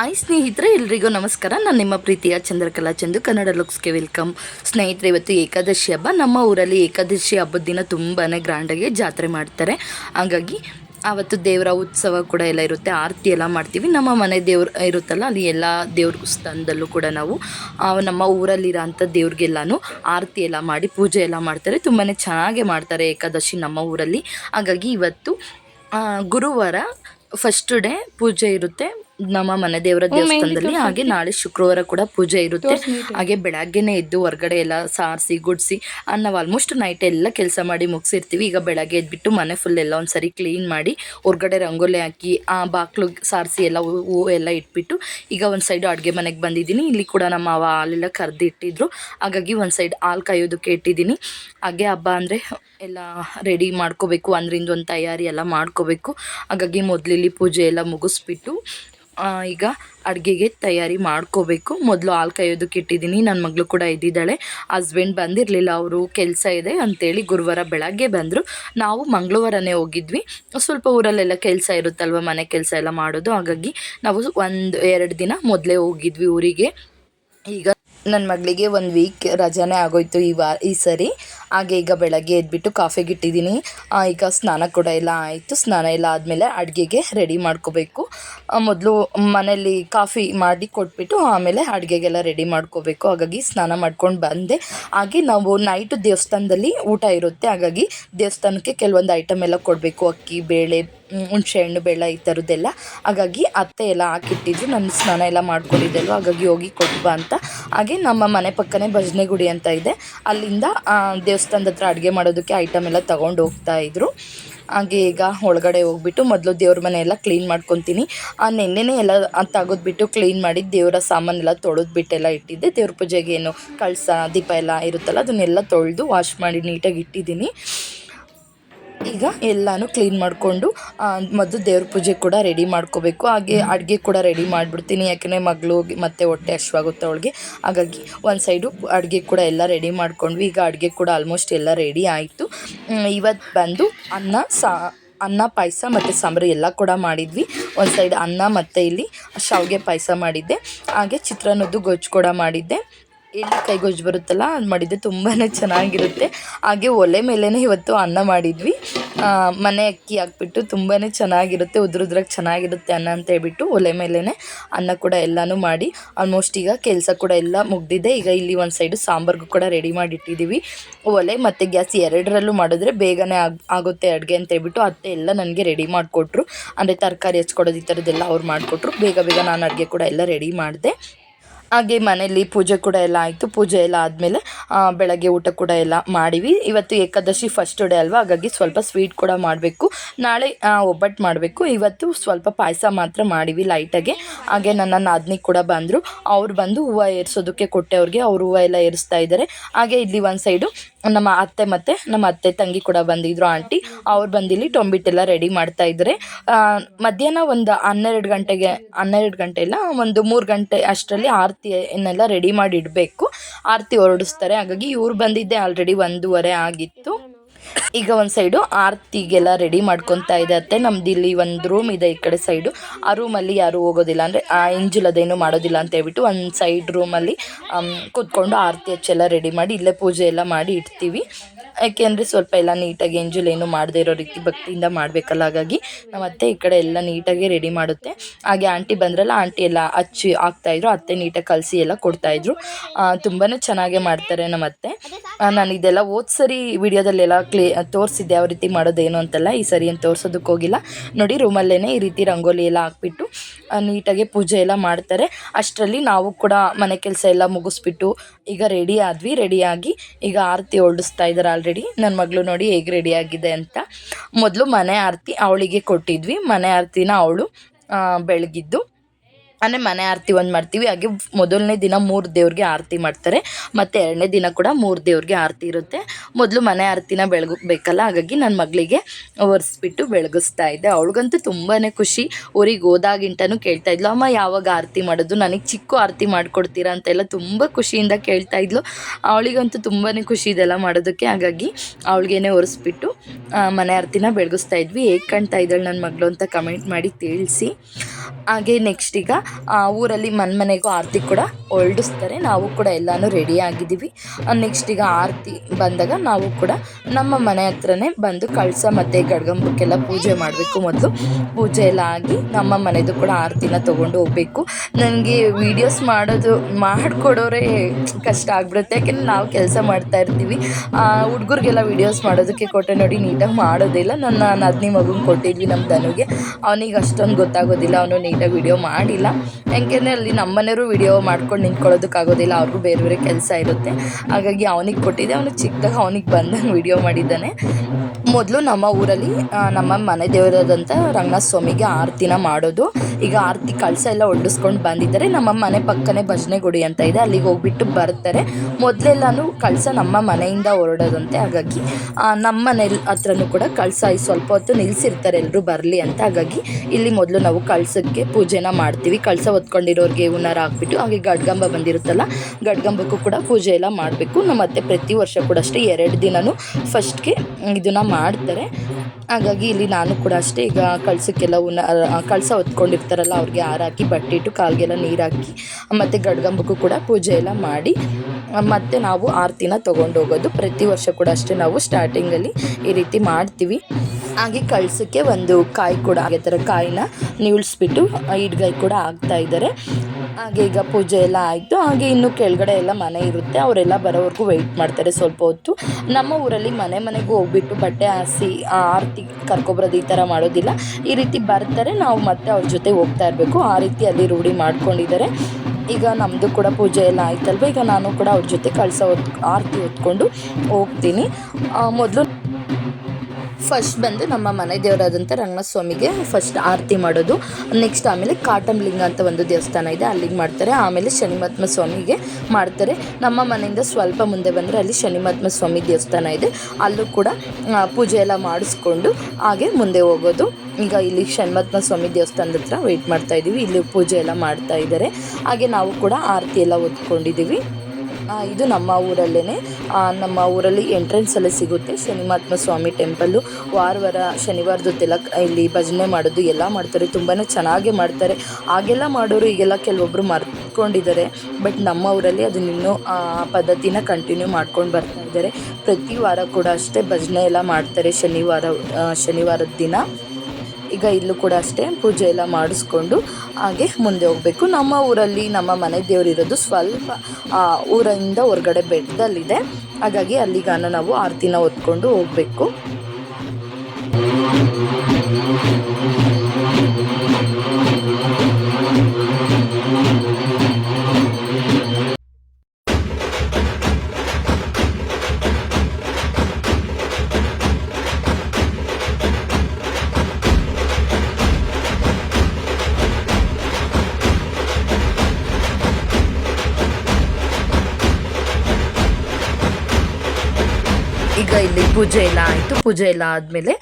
Hi ಸ್ನೇಹಿತರೆ, ಎಲ್ರಿಗೂ ನಮಸ್ಕಾರ. ನಾನು ನಿಮ್ಮ ಪ್ರೀತಿಯ ಚಂದ್ರಕಲಾ ಚಂದು, ಕನ್ನಡ ಲುಕ್ಸ್ಗೆ ವೆಲ್ಕಮ್. ಸ್ನೇಹಿತರೆ, ಇವತ್ತು ಏಕಾದಶಿ ಹಬ್ಬ. ನಮ್ಮ ಊರಲ್ಲಿ ಏಕಾದಶಿ ಹಬ್ಬದ ದಿನ ತುಂಬಾ ಗ್ರ್ಯಾಂಡಾಗಿ ಜಾತ್ರೆ ಮಾಡ್ತಾರೆ. ಹಾಗಾಗಿ ಆವತ್ತು ದೇವರ ಉತ್ಸವ ಕೂಡ ಎಲ್ಲ ಇರುತ್ತೆ. ಆರತಿ ಎಲ್ಲ ಮಾಡ್ತೀವಿ. ನಮ್ಮ ಮನೆ ದೇವ್ರು ಇರುತ್ತಲ್ಲ, ಅಲ್ಲಿ ಎಲ್ಲ ದೇವ್ರ ಸ್ಥಾನದಲ್ಲೂ ಕೂಡ ನಾವು ನಮ್ಮ ಊರಲ್ಲಿರೋ ಅಂಥ ದೇವ್ರಿಗೆಲ್ಲನೂ ಆರತಿ ಎಲ್ಲ ಮಾಡಿ, ಪೂಜೆ ಎಲ್ಲ ಮಾಡ್ತಾರೆ. ತುಂಬಾ ಚೆನ್ನಾಗೇ ಮಾಡ್ತಾರೆ ಏಕಾದಶಿ ನಮ್ಮ ಊರಲ್ಲಿ. ಹಾಗಾಗಿ ಇವತ್ತು ಗುರುವಾರ ಫಸ್ಟ್ ಡೇ ಪೂಜೆ ಇರುತ್ತೆ. ನಮ್ಮ ಮನೆ ದೇವರ ದೇವಸ್ಥಾನದಲ್ಲಿ ಹಾಗೆ ನಾಳೆ ಶುಕ್ರವಾರ ಕೂಡ ಪೂಜೆ ಇರುತ್ತೆ. ಹಾಗೆ ಬೆಳಗ್ಗೆನೆ ಎದ್ದು ಹೊರಗಡೆ ಎಲ್ಲ ಸಾರಿಸಿ ಗುಡಿಸಿ ನಾವು ಆಲ್ಮೋಸ್ಟ್ ನೈಟ್ ಎಲ್ಲ ಕೆಲಸ ಮಾಡಿ ಮುಗಿಸಿರ್ತೀವಿ. ಈಗ ಬೆಳಗ್ಗೆ ಎದ್ಬಿಟ್ಟು ಮನೆ ಫುಲ್ ಎಲ್ಲ ಒಂದ್ಸರಿ ಕ್ಲೀನ್ ಮಾಡಿ ಹೊರಗಡೆ ರಂಗೋಲಿ ಹಾಕಿ ಆ ಬಾಕ್ಲು ಸಾರಿಸಿ ಎಲ್ಲ ಹೂವು ಎಲ್ಲ ಇಟ್ಬಿಟ್ಟು ಈಗ ಒಂದು ಸೈಡ್ ಅಡುಗೆ ಮನೆಗೆ ಬಂದಿದ್ದೀನಿ. ಇಲ್ಲಿ ಕೂಡ ನಮ್ಮ ಹಾಲೆಲ್ಲ ಕರೆದು ಇಟ್ಟಿದ್ರು ಹಾಗಾಗಿ ಒಂದು ಸೈಡ್ ಹಾಲು ಕಾಯೋದಕ್ಕೆ ಇಟ್ಟಿದ್ದೀನಿ. ಹಾಗೆ ಹಬ್ಬ ಅಂದರೆ ಎಲ್ಲ ರೆಡಿ ಮಾಡ್ಕೋಬೇಕು. ಅಂದ್ರಿಂದ ಒಂದು ತಯಾರಿ ಎಲ್ಲ ಮಾಡ್ಕೋಬೇಕು. ಹಾಗಾಗಿ ಮೊದಲಿಲ್ಲಿ ಪೂಜೆ ಎಲ್ಲ ಮುಗಿಸ್ಬಿಟ್ಟು ಈಗ ಅಡುಗೆಗೆ ತಯಾರಿ ಮಾಡ್ಕೋಬೇಕು. ಮೊದಲು ಹಾಲು ಕಾಯೋದಕ್ಕೆ ಇಟ್ಟಿದ್ದೀನಿ. ನನ್ನ ಮಗಳು ಕೂಡ ಇದ್ದಿದ್ದಾಳೆ. ಹಸ್ಬೆಂಡ್ ಬಂದಿರಲಿಲ್ಲ. ಅವರು ಕೆಲಸ ಇದೆ ಅಂತೇಳಿ ಗುರುವಾರ ಬೆಳಗ್ಗೆ ಬಂದರು. ನಾವು ಮಂಗಳವಾರನೇ ಹೋಗಿದ್ವಿ. ಸ್ವಲ್ಪ ಊರಲ್ಲೆಲ್ಲ ಕೆಲಸ ಇರುತ್ತಲ್ವ? ಮನೆ ಕೆಲಸ ಎಲ್ಲ ಮಾಡೋದು. ಹಾಗಾಗಿ ನಾವು ಒಂದು, ಎರಡು ದಿನ ಮೊದಲೇ ಹೋಗಿದ್ವಿ ಊರಿಗೆ. ಈಗ ನನ್ನ ಮಗಳಿಗೆ ಒಂದು ವೀಕ್ ರಜಾನೇ ಆಗೋಯ್ತು ಈ ವಾರ ಈ ಸರಿ. ಹಾಗೆ ಈಗ ಬೆಳಗ್ಗೆ ಎದ್ಬಿಟ್ಟು ಕಾಫಿಗೆ ಇಟ್ಟಿದ್ದೀನಿ ಈಗ ಸ್ನಾನ ಕೂಡ ಎಲ್ಲ ಆಯಿತು. ಸ್ನಾನ ಎಲ್ಲ ಆದಮೇಲೆ ಅಡುಗೆಗೆ ರೆಡಿ ಮಾಡ್ಕೋಬೇಕು. ಮೊದಲು ಮನೇಲಿ ಕಾಫಿ ಮಾಡಿ ಕೊಟ್ಬಿಟ್ಟು ಆಮೇಲೆ ಅಡುಗೆಗೆಲ್ಲ ರೆಡಿ ಮಾಡ್ಕೋಬೇಕು. ಹಾಗಾಗಿ ಸ್ನಾನ ಮಾಡ್ಕೊಂಡು ಬಂದೆ. ಹಾಗೆ ನಾವು ನೈಟು ದೇವಸ್ಥಾನದಲ್ಲಿ ಊಟ ಇರುತ್ತೆ. ಹಾಗಾಗಿ ದೇವಸ್ಥಾನಕ್ಕೆ ಕೆಲವೊಂದು ಐಟಮ್ ಎಲ್ಲ ಕೊಡಬೇಕು. ಅಕ್ಕಿ, ಬೇಳೆ ಹುಣ್ಸೆಹಣ್ಣು ಬೆಲ್ಲ ಈ ಥರದ್ದೆಲ್ಲ ಹಾಗಾಗಿ ಅತ್ತೆ ಎಲ್ಲ ಹಾಕಿಟ್ಟಿದ್ರು, ನಾನು ಸ್ನಾನ ಎಲ್ಲ ಮಾಡ್ಕೊಂಡಿದ್ದೆಲ್ವ? ಹಾಗಾಗಿ ಹೋಗಿ ಕೊಟ್ಟು ಅಂತ. ಹಾಗೆ ನಮ್ಮ ಮನೆ ಪಕ್ಕನೇ ಭಜನೆ ಗುಡಿ ಅಂತ ಇದೆ. ಅಲ್ಲಿಂದ ದೇವಸ್ಥಾನದ ಹತ್ರ ಅಡುಗೆ ಮಾಡೋದಕ್ಕೆ ಐಟಮ್ ಎಲ್ಲ ತಗೊಂಡು ಹೋಗ್ತಾ ಇದ್ರು. ಹಾಗೆ ಈಗ ಒಳಗಡೆ ಹೋಗ್ಬಿಟ್ಟು ಮೊದಲು ದೇವ್ರ ಮನೆ ಎಲ್ಲ ಕ್ಲೀನ್ ಮಾಡ್ಕೊತೀನಿ. ಆ, ನೆನ್ನೆನೇ ಎಲ್ಲ ತೆಗೆದ್ಬಿಟ್ಟು ಕ್ಲೀನ್ ಮಾಡಿ ದೇವರ ಸಾಮಾನೆಲ್ಲ ತೊಳೆದ್ಬಿಟ್ಟೆಲ್ಲ ಇಟ್ಟಿದ್ದೆ. ದೇವ್ರ ಪೂಜೆಗೆ ಏನು ಕಳಸ, ದೀಪ ಎಲ್ಲ ಇರುತ್ತಲ್ಲ, ಅದನ್ನೆಲ್ಲ ತೊಳೆದು ವಾಶ್ ಮಾಡಿ ನೀಟಾಗಿ ಇಟ್ಟಿದ್ದೀನಿ. ಈಗ ಎಲ್ಲನೂ ಕ್ಲೀನ್ ಮಾಡಿಕೊಂಡು ಮೊದಲು ದೇವ್ರ ಪೂಜೆ ಕೂಡ ರೆಡಿ ಮಾಡ್ಕೋಬೇಕು. ಹಾಗೆ ಅಡುಗೆ ಕೂಡ ರೆಡಿ ಮಾಡಿಬಿಡ್ತೀನಿ. ಯಾಕೆಂದರೆ ಮಗಳು ಮತ್ತೆ ಹೊಟ್ಟೆ ಹಶ್ವಾಗುತ್ತೆ ಅವಳಿಗೆ. ಹಾಗಾಗಿ ಒಂದು ಸೈಡು ಅಡುಗೆ ಕೂಡ ಎಲ್ಲ ರೆಡಿ ಮಾಡ್ಕೊಂಡ್ವಿ. ಈಗ ಅಡುಗೆ ಕೂಡ ಆಲ್ಮೋಸ್ಟ್ ಎಲ್ಲ ರೆಡಿ ಆಯಿತು. ಇವತ್ತು ಬಂದು ಅನ್ನ, ಸಾ, ಅನ್ನ, ಪಾಯಸ ಮತ್ತು ಸಾಂಬಾರು ಎಲ್ಲ ಕೂಡ ಮಾಡಿದ್ವಿ. ಒಂದು ಸೈಡ್ ಅನ್ನ ಮತ್ತು ಇಲ್ಲಿ ಶಾವಿಗೆ ಪಾಯಸ ಮಾಡಿದ್ದೆ. ಹಾಗೆ ಚಿತ್ರಾನ್ನದ್ದು ಗೊಜ್ಜು ಕೂಡ ಮಾಡಿದ್ದೆ. ಎಳ್ಳಿ ಕೈ ಗೊಜ್ಜು ಬರುತ್ತಲ್ಲ, ಅದು ಮಾಡಿದ್ದೆ ತುಂಬಾ ಚೆನ್ನಾಗಿರುತ್ತೆ. ಹಾಗೆ ಒಲೆ ಮೇಲೇ ಇವತ್ತು ಅನ್ನ ಮಾಡಿದ್ವಿ. ಮನೆ ಅಕ್ಕಿ ಹಾಕ್ಬಿಟ್ಟು ತುಂಬಾ ಚೆನ್ನಾಗಿರುತ್ತೆ ಉದ್ರುದ್ರಾಗಿ ಚೆನ್ನಾಗಿರುತ್ತೆ ಅನ್ನ ಅಂತ ಹೇಳ್ಬಿಟ್ಟು ಒಲೆ ಮೇಲೇ ಅನ್ನ ಕೂಡ ಎಲ್ಲನೂ ಮಾಡಿ. ಆಲ್ಮೋಸ್ಟ್ ಈಗ ಕೆಲಸ ಕೂಡ ಎಲ್ಲ ಮುಗ್ದಿದೆ. ಈಗ ಇಲ್ಲಿ ಒಂದು ಸೈಡು ಸಾಂಬಾರ್ಗೂ ಕೂಡ ರೆಡಿ ಮಾಡಿ ಇಟ್ಟಿದ್ದೀವಿ ಒಲೆ ಮತ್ತು ಗ್ಯಾಸ್ ಎರಡರಲ್ಲೂ ಮಾಡಿದ್ರೆ ಬೇಗನೆ ಆಗ್, ಆಗುತ್ತೆ ಅಡುಗೆ ಅಂತ ಹೇಳ್ಬಿಟ್ಟು ಅತ್ತೆ ಎಲ್ಲ ನನಗೆ ರೆಡಿ ಮಾಡಿಕೊಟ್ರು. ಅಂದರೆ ತರಕಾರಿ ಹಚ್ಕೊಡೋದು ಈ ಥರದ್ದೆಲ್ಲ ಅವ್ರು ಮಾಡಿಕೊಟ್ರು. ಬೇಗ ಬೇಗ ನಾನು ಅಡುಗೆ ಕೂಡ ಎಲ್ಲ ರೆಡಿ ಮಾಡಿದೆ. ಹಾಗೆ ಮನೆಯಲ್ಲಿ ಪೂಜೆ ಕೂಡ ಎಲ್ಲ ಆಯಿತು. ಪೂಜೆ ಎಲ್ಲ ಆದಮೇಲೆ ಬೆಳಗ್ಗೆ ಊಟ ಕೂಡ ಎಲ್ಲ ಮಾಡಿವಿ. ಇವತ್ತು ಏಕಾದಶಿ ಫಸ್ಟ್ ಡೇ ಅಲ್ವಾ? ಹಾಗಾಗಿ ಸ್ವಲ್ಪ ಸ್ವೀಟ್ ಕೂಡ ಮಾಡಬೇಕು. ನಾಳೆ ಒಬ್ಬಟ್ಟು ಮಾಡಬೇಕು. ಇವತ್ತು ಸ್ವಲ್ಪ ಪಾಯಸ ಮಾತ್ರ ಮಾಡಿವಿ ಲೈಟಾಗಿ ಹಾಗೆ ನನ್ನ ನಾದಿನಿ ಕೂಡ ಬಂದರು. ಅವ್ರು ಬಂದು ಹೂವು ಏರಿಸೋದಕ್ಕೆ ಕೊಟ್ಟೆ ಅವ್ರಿಗೆ. ಅವ್ರು ಹೂವು ಎಲ್ಲ ಏರಿಸ್ತಾ ಇದ್ದಾರೆ ಹಾಗೆ ಇಲ್ಲಿ ಒಂದು ಸೈಡು ನಮ್ಮ ಅತ್ತೆ ಮತ್ತು ನಮ್ಮ ಅತ್ತೆ ತಂಗಿ ಕೂಡ ಬಂದಿದ್ರು, ಆಂಟಿ. ಅವ್ರು ಬಂದಿಲ್ಲಿ ಟೊಂಬಿಟ್ಟೆಲ್ಲ ರೆಡಿ ಮಾಡ್ತಾ ಇದ್ದಾರೆ ಮಧ್ಯಾಹ್ನ ಒಂದು ಹನ್ನೆರಡು ಗಂಟೆಗೆ, ಹನ್ನೆರಡು ಗಂಟೆ ಇಲ್ಲ, ಒಂದು ಮೂರು ಗಂಟೆ ಅಷ್ಟರಲ್ಲಿ ಆರತಿಯನ್ನೆಲ್ಲ ರೆಡಿ ಮಾಡಿ ಇಡಬೇಕು. ಆರತಿ ಹೊರಡಿಸ್ತಾರೆ. ಹಾಗಾಗಿ ಇವ್ರು ಬಂದಿದ್ದೆ ಆಲ್ರೆಡಿ ಒಂದೂವರೆ ಆಗಿತ್ತು. ಈಗ ಒಂದು ಸೈಡು ಆರತಿಗೆಲ್ಲ ರೆಡಿ ಮಾಡ್ಕೊತಾ ಇದೆ ಅತ್ತೆ ನಮ್ದು ಇಲ್ಲಿ ಒಂದು ರೂಮ್ ಇದೆ ಈ ಕಡೆ ಸೈಡು ಆ ರೂಮಲ್ಲಿ ಯಾರೂ ಹೋಗೋದಿಲ್ಲ. ಅಂದರೆ ಆ ಎಂಜುಲ್ ಅದೇನು ಮಾಡೋದಿಲ್ಲ ಅಂತ ಹೇಳ್ಬಿಟ್ಟು ಒಂದು ಸೈಡ್ ರೂಮಲ್ಲಿ ಕೂತ್ಕೊಂಡು ಆರತಿ ಹಚ್ಚೆಲ್ಲ ರೆಡಿ ಮಾಡಿ ಇಲ್ಲೇ ಪೂಜೆ ಎಲ್ಲ ಮಾಡಿ ಇಡ್ತೀವಿ. ಯಾಕೆಂದರೆ ಸ್ವಲ್ಪ ಎಲ್ಲ ನೀಟಾಗಿ ಎಂಜುಲ್ ಏನು ಮಾಡದೇ ಇರೋ ರೀತಿ ಭಕ್ತಿಯಿಂದ ಮಾಡಬೇಕಲ್ಲ, ಹಾಗಾಗಿ ನಮ್ಮ ಅತ್ತೆ ಈ ಕಡೆ ಎಲ್ಲ ನೀಟಾಗಿ ರೆಡಿ ಮಾಡುತ್ತೆ. ಹಾಗೆ ಆಂಟಿ ಬಂದ್ರಲ್ಲ ಆಂಟಿ ಎಲ್ಲ ಹಚ್ಚಿ ಹಾಕ್ತಾಯಿದ್ರು ಅತ್ತೆ ನೀಟಾಗಿ ಕಲಸಿ ಎಲ್ಲ ಕೊಡ್ತಾಯಿದ್ರು ತುಂಬಾ ಚೆನ್ನಾಗೇ ಮಾಡ್ತಾರೆ ನಮ್ಮ ಅತ್ತೆ. ನಾನು ಇದೆಲ್ಲ ಹೋದ ಸರಿ ವಿಡಿಯೋದಲ್ಲೆಲ್ಲ ಕ್ಲೇ, ತೋರಿಸಿದ್ದೆ ಯಾವ ರೀತಿ ಮಾಡೋದೇನು ಅಂತೆಲ್ಲ, ಈ ಸರಿ ಏನು ತೋರ್ಸೋದಕ್ಕೆ ಹೋಗಿಲ್ಲ. ನೋಡಿ ರೂಮಲ್ಲೇ ಈ ರೀತಿ ರಂಗೋಲಿ ಎಲ್ಲ ಹಾಕ್ಬಿಟ್ಟು ನೀಟಾಗಿ ಪೂಜೆ ಎಲ್ಲ ಮಾಡ್ತಾರೆ. ಅಷ್ಟರಲ್ಲಿ ನಾವು ಕೂಡ ಮನೆ ಕೆಲಸ ಎಲ್ಲ ಮುಗಿಸ್ಬಿಟ್ಟು ಈಗ ರೆಡಿ ಆದ್ವಿ. ರೆಡಿಯಾಗಿ ಈಗ ಆರತಿ ಹೊರಡಿಸ್ತಾ ಇದ್ದಾರೆ ಆಲ್ರೆಡಿ ನನ್ನ ಮಗಳು ನೋಡಿ ಹೇಗೆ ರೆಡಿ ಆಗಿದೆ ಅಂತ. ಮೊದಲು ಮನೆ ಆರತಿ ಅವಳಿಗೆ ಕೊಟ್ಟಿದ್ವಿ. ಮನೆ ಆರತಿನ ಅವಳು ಬೆಳಗಿದ್ದು. ಅಂದರೆ ಮನೆ ಆರತಿ ಒಂದು ಮಾಡ್ತೀವಿ. ಹಾಗೆ ಮೊದಲನೇ ದಿನ ಮೂರು ದೇವ್ರಿಗೆ ಆರತಿ ಮಾಡ್ತಾರೆ. ಮತ್ತು ಎರಡನೇ ದಿನ ಕೂಡ ಮೂರು ದೇವ್ರಿಗೆ ಆರತಿ ಇರುತ್ತೆ. ಮೊದಲು ಮನೆ ಆರತಿನ ಬೆಳಗಬೇಕಲ್ಲ ಹಾಗಾಗಿ ನನ್ನ ಮಗಳಿಗೆ ಒರೆಸ್ಬಿಟ್ಟು ಬೆಳಗಿಸ್ತಾ ಇದ್ದೆ. ಅವಳಿಗಂತೂ ತುಂಬಾ ಖುಷಿ. ಊರಿಗೆ ಹೋದಾಗಿಂಟನೂ ಕೇಳ್ತಾ ಇದ್ಲು, ಅಮ್ಮ, ಯಾವಾಗ ಆರತಿ ಮಾಡೋದು? ನನಗೆ ಚಿಕ್ಕ ಆರತಿ ಮಾಡಿಕೊಡ್ತೀರಾ? ಅಂತೆಲ್ಲ ತುಂಬ ಖುಷಿಯಿಂದ ಕೇಳ್ತಾ ಇದ್ಲು. ಅವಳಿಗಂತೂ ತುಂಬಾ ಖುಷಿ ಇದೆಲ್ಲ ಮಾಡೋದಕ್ಕೆ. ಹಾಗಾಗಿ ಅವಳಿಗೇನೆ ಒರೆಸ್ಬಿಟ್ಟು ಮನೆ ಆರತಿನ ಬೆಳಗಿಸ್ತಾ ಇದ್ವಿ. ಹೇಗೆ ಕಾಣ್ತಾ ಇದ್ದಾಳೆ ನನ್ನ ಮಗಳು ಅಂತ ಕಮೆಂಟ್ ಮಾಡಿ ತಿಳಿಸಿ. ಹಾಗೆ ನೆಕ್ಸ್ಟ್ ಈಗ ಊರಲ್ಲಿ ಮನೆ ಮನೆಗೂ ಆರತಿ ಕೂಡ ಹೊರಡಿಸ್ತಾರೆ. ನಾವು ಕೂಡ ಎಲ್ಲಾನು ರೆಡಿ ಆಗಿದ್ದೀವಿ. ನೆಕ್ಸ್ಟ್ ಈಗ ಆರತಿ ಬಂದಾಗ ನಾವು ಕೂಡ ನಮ್ಮ ಮನೆ ಹತ್ರನೇ ಬಂದು ಕಳಸ ಮತ್ತು ಗಡ್ಗಂಬಕ್ಕೆಲ್ಲ ಪೂಜೆ ಮಾಡಬೇಕು ಮೊದಲು. ಪೂಜೆ ಎಲ್ಲ ಆಗಿ ನಮ್ಮ ಮನೆದು ಕೂಡ ಆರತಿನ ತೊಗೊಂಡು ಹೋಗಬೇಕು. ನನಗೆ ವೀಡಿಯೋಸ್ ಮಾಡೋದು, ಮಾಡಿಕೊಡೋರೇ ಕಷ್ಟ ಆಗ್ಬಿಡುತ್ತೆ. ಯಾಕೆಂದರೆ ನಾವು ಕೆಲಸ ಮಾಡ್ತಾ ಇರ್ತೀವಿ. ಹುಡುಗರಿಗೆಲ್ಲ ವೀಡಿಯೋಸ್ ಮಾಡೋದಕ್ಕೆ ಕೊಟ್ಟೆ ನೋಡಿ ನೀಟಾಗಿ ಮಾಡೋದಿಲ್ಲ ನನ್ನ ನದಿನಿ ಮಗುನ ಕೊಟ್ಟಿದ್ವಿ ನಮ್ಮ ದನಿಗೆ ಅವನಿಗೆ ಅಷ್ಟೊಂದು ಗೊತ್ತಾಗೋದಿಲ್ಲ. ಅವನು ನೀಟಾಗಿ ವಿಡಿಯೋ ಮಾಡಿಲ್ಲ. ಯಾಕೆಂದರೆ ಅಲ್ಲಿ ನಮ್ಮ ಮನೆಯವರು ವೀಡಿಯೋ ಮಾಡ್ಕೊಂಡು ನಿಂತ್ಕೊಳ್ಳೋದಕ್ಕಾಗೋದಿಲ್ಲ, ಅವ್ರಿಗೂ ಬೇರೆ ಬೇರೆ ಕೆಲಸ ಇರುತ್ತೆ. ಹಾಗಾಗಿ ಅವನಿಗೆ ಕೊಟ್ಟಿದ್ದೆ, ಅವನು ಚಿಕ್ಕದಾಗ ಅವನಿಗೆ ಬಂದಂಗೆ ವಿಡಿಯೋ ಮಾಡಿದ್ದಾನೆ. ಮೊದಲು ನಮ್ಮ ಊರಲ್ಲಿ ನಮ್ಮ ಮನೆ ದೇವರಾದಂಥ ರಂಗನಾಥ ಸ್ವಾಮಿಗೆ ಆರತಿನ ಮಾಡೋದು. ಈಗ ಆರತಿ ಕಳಸ ಎಲ್ಲ ಒಡ್ಡಿಸ್ಕೊಂಡು ಬಂದಿದ್ದಾರೆ. ನಮ್ಮ ಮನೆ ಪಕ್ಕನೇ ಭಜನೆ ಗುಡಿ ಅಂತ ಇದೆ. ಅಲ್ಲಿಗೆ ಹೋಗ್ಬಿಟ್ಟು ಬರ್ತಾರೆ. ಮೊದಲೆಲ್ಲಾನು ಕಳಸ ನಮ್ಮ ಮನೆಯಿಂದ ಹೊರಡೋದಂತೆ. ಹಾಗಾಗಿ ನಮ್ಮ ಮನೆ ಹತ್ರನೂ ಕೂಡ ಕಳಸ ಸ್ವಲ್ಪ ಹೊತ್ತು ನಿಲ್ಲಿಸಿರ್ತಾರೆ ಎಲ್ಲರೂ ಬರಲಿ ಅಂತ. ಹಾಗಾಗಿ, ಇಲ್ಲಿ ಮೊದಲು ನಾವು ಕಳಸಕ್ಕೆ ಪೂಜೆನ ಮಾಡ್ತೀವಿ. ಕಳಸ ಹೊತ್ಕೊಂಡಿರೋರಿಗೆ ಹೂನಾರ ಹಾಕ್ಬಿಟ್ಟು, ಹಾಗೆ ಗಡ್ಗಂಬ ಬಂದಿರುತ್ತಲ್ಲ ಗಡ್ಗಂಬಕ್ಕೂ ಕೂಡ ಪೂಜೆ ಎಲ್ಲ ಮಾಡಬೇಕು. ನಮ್ಮ ಮತ್ತೆ ಪ್ರತಿ ವರ್ಷ ಕೂಡ ಅಷ್ಟೇ ಎರಡು ದಿನವೂ ಫಸ್ಟ್ಗೆ ಇದನ್ನು ಮಾಡ್ತಾರೆ. ಹಾಗಾಗಿ ಇಲ್ಲಿ ನಾನು ಕೂಡ ಅಷ್ಟೇ ಈಗ ಕಳ್ಸಕ್ಕೆಲ್ಲ ಉನ್ನ ಕಳಸ ಹೊತ್ಕೊಂಡಿರ್ತಾರಲ್ಲ, ಅವ್ರಿಗೆ ಹಾರಾಕಿ, ಬಟ್ಟೆ ಇಟ್ಟು ಕಾಲಿಗೆಲ್ಲ ನೀರು ಹಾಕಿ ಮತ್ತು ಗಡ್ಗಂಬಕ್ಕೂ ಕೂಡ ಪೂಜೆ ಎಲ್ಲ ಮಾಡಿ, ಮತ್ತು ನಾವು ಆರತಿನ ತೊಗೊಂಡು ಹೋಗೋದು ಪ್ರತಿ ವರ್ಷ ಕೂಡ ಅಷ್ಟೇ ನಾವು ಸ್ಟಾರ್ಟಿಂಗಲ್ಲಿ ಈ ರೀತಿ ಮಾಡ್ತೀವಿ. ಹಾಗೆ ಕಳ್ಸಕ್ಕೆ ಒಂದು ಕಾಯಿ ಕೂಡ, ಹಾಗೆ ಥರ ಕಾಯಿನ ನೀಳಿಸ್ಬಿಟ್ಟು ಇಡ್ಗಾಯಿ ಕೂಡ ಹಾಕ್ತಾ ಇದ್ದಾರೆ. ಹಾಗೆ ಈಗ ಪೂಜೆ ಎಲ್ಲ ಆಯಿತು. ಹಾಗೆ ಇನ್ನು ಕೆಳಗಡೆ ಎಲ್ಲ ಮನೆ ಇರುತ್ತೆ. ಅವರೆಲ್ಲ ಬರೋವರೆಗೂ ವೆಯ್ಟ್ ಮಾಡ್ತಾರೆ ಸ್ವಲ್ಪ ಹೊತ್ತು. ನಮ್ಮ ಊರಲ್ಲಿ ಮನೆ ಮನೆಗೂ ಹೋಗ್ಬಿಟ್ಟು ಬಟ್ಟೆ ಹಾಸಿ ಆರತಿ ಕರ್ಕೊಬರೋದು ಈ ಥರ ಮಾಡೋದಿಲ್ಲ. ಈ ರೀತಿ ಬರ್ತಾರೆ. ನಾವು ಮತ್ತೆ ಅವ್ರ ಜೊತೆ ಹೋಗ್ತಾ ಇರಬೇಕು. ಆ ರೀತಿ ಅಲ್ಲಿ ರೂಢಿ ಮಾಡ್ಕೊಂಡಿದ್ದಾರೆ. ಈಗ ನಮ್ಮದು ಕೂಡ ಪೂಜೆ ಎಲ್ಲ ಆಯ್ತಲ್ವ? ಈಗ ನಾನು ಕೂಡ ಅವ್ರ ಜೊತೆ ಕಳಸ ಆರತಿ ಹೊತ್ಕೊಂಡು ಹೋಗ್ತೀನಿ. ಮೊದಲು ಫಸ್ಟ್ ಬಂದು ನಮ್ಮ ಮನೆ ದೇವರಾದಂಥ ರಂಗನಾಥ ಸ್ವಾಮಿಗೆ ಫಸ್ಟ್ ಆರತಿ ಮಾಡೋದು. ನೆಕ್ಸ್ಟ್ ಆಮೇಲೆ ಕಾಟನ್ ಲಿಂಗ ಅಂತ ಒಂದು ದೇವಸ್ಥಾನ ಇದೆ ಅಲ್ಲಿಗೆ ಮಾಡ್ತಾರೆ. ಆಮೇಲೆ ಶನಿಮಹಾತ್ಮ ಸ್ವಾಮಿಗೆ ಮಾಡ್ತಾರೆ. ನಮ್ಮ ಮನೆಯಿಂದ ಸ್ವಲ್ಪ ಮುಂದೆ ಬಂದರೆ ಅಲ್ಲಿ ಶನಿಮಹಾತ್ಮ ಸ್ವಾಮಿ ದೇವಸ್ಥಾನ ಇದೆ. ಅಲ್ಲೂ ಕೂಡ ಪೂಜೆ ಎಲ್ಲ ಮಾಡಿಸ್ಕೊಂಡು ಹಾಗೆ ಮುಂದೆ ಹೋಗೋದು. ಈಗ ಇಲ್ಲಿ ಶನಿಮಹಾತ್ಮ ಸ್ವಾಮಿ ದೇವಸ್ಥಾನದ ಹತ್ರ ವೆಯ್ಟ್ ಮಾಡ್ತಾ ಇದ್ದೀವಿ ಇಲ್ಲಿ ಪೂಜೆ ಎಲ್ಲ ಮಾಡ್ತಾ ಇದ್ದಾರೆ. ಹಾಗೆ ನಾವು ಕೂಡ ಆರತಿ ಎಲ್ಲ ಹೊತ್ಕೊಂಡಿದ್ದೀವಿ ಆ, ಇದು ನಮ್ಮ ಊರಲ್ಲೇ ನಮ್ಮ ಊರಲ್ಲಿ ಎಂಟ್ರೆನ್ಸ್ ಎಂಟ್ರೆನ್ಸಲ್ಲೇ ಸಿಗುತ್ತೆ ಶನಿಮಾತ್ಮ ಸ್ವಾಮಿ ಟೆಂಪಲ್ ವಾರ ವಾರ ಶನಿವಾರದೊತ್ತೆಲ್ಲ ಇಲ್ಲಿ ಭಜನೆ ಮಾಡೋದು ಎಲ್ಲ ಮಾಡ್ತಾರೆ. ತುಂಬಾ ಚೆನ್ನಾಗೇ ಮಾಡ್ತಾರೆ. ಆಗೆಲ್ಲ ಮಾಡೋರು ಈಗೆಲ್ಲ ಕೆಲವೊಬ್ಬರು ಮರ್ಕೊಂಡಿದ್ದಾರೆ ಬಟ್ ನಮ್ಮ ಊರಲ್ಲಿ ಅದನ್ನ ಇನ್ನೂ, ಆ, ಪದ್ಧತಿನ ಕಂಟಿನ್ಯೂ ಮಾಡ್ಕೊಂಡು ಬರ್ತಾ ಇದ್ದಾರೆ. ಪ್ರತಿ ವಾರ ಕೂಡ ಅಷ್ಟೇ ಭಜನೆ ಎಲ್ಲ ಮಾಡ್ತಾರೆ ಶನಿವಾರ ಶನಿವಾರದ ದಿನ. ಈಗ ಇಲ್ಲೂ ಕೂಡ ಅಷ್ಟೇ ಪೂಜೆ ಎಲ್ಲ ಮಾಡಿಸ್ಕೊಂಡು ಹಾಗೆ ಮುಂದೆ ಹೋಗಬೇಕು. ನಮ್ಮ ಊರಲ್ಲಿ ನಮ್ಮ ಮನೆ ದೇವರಿರೋದು ಸ್ವಲ್ಪ ಊರಿಂದ ಹೊರಗಡೆ ಬೆಟ್ಟದಲ್ಲಿದೆ. ಹಾಗಾಗಿ ಅಲ್ಲಿಗಾನ ನಾವು ಆರತಿನ ಹೊತ್ಕೊಂಡು ಹೋಗಬೇಕು. ಪೂಜೆ ಎಲ್ಲ ಆಯಿತು. ಪೂಜೆ ಎಲ್ಲ ಆದಮೇಲೆ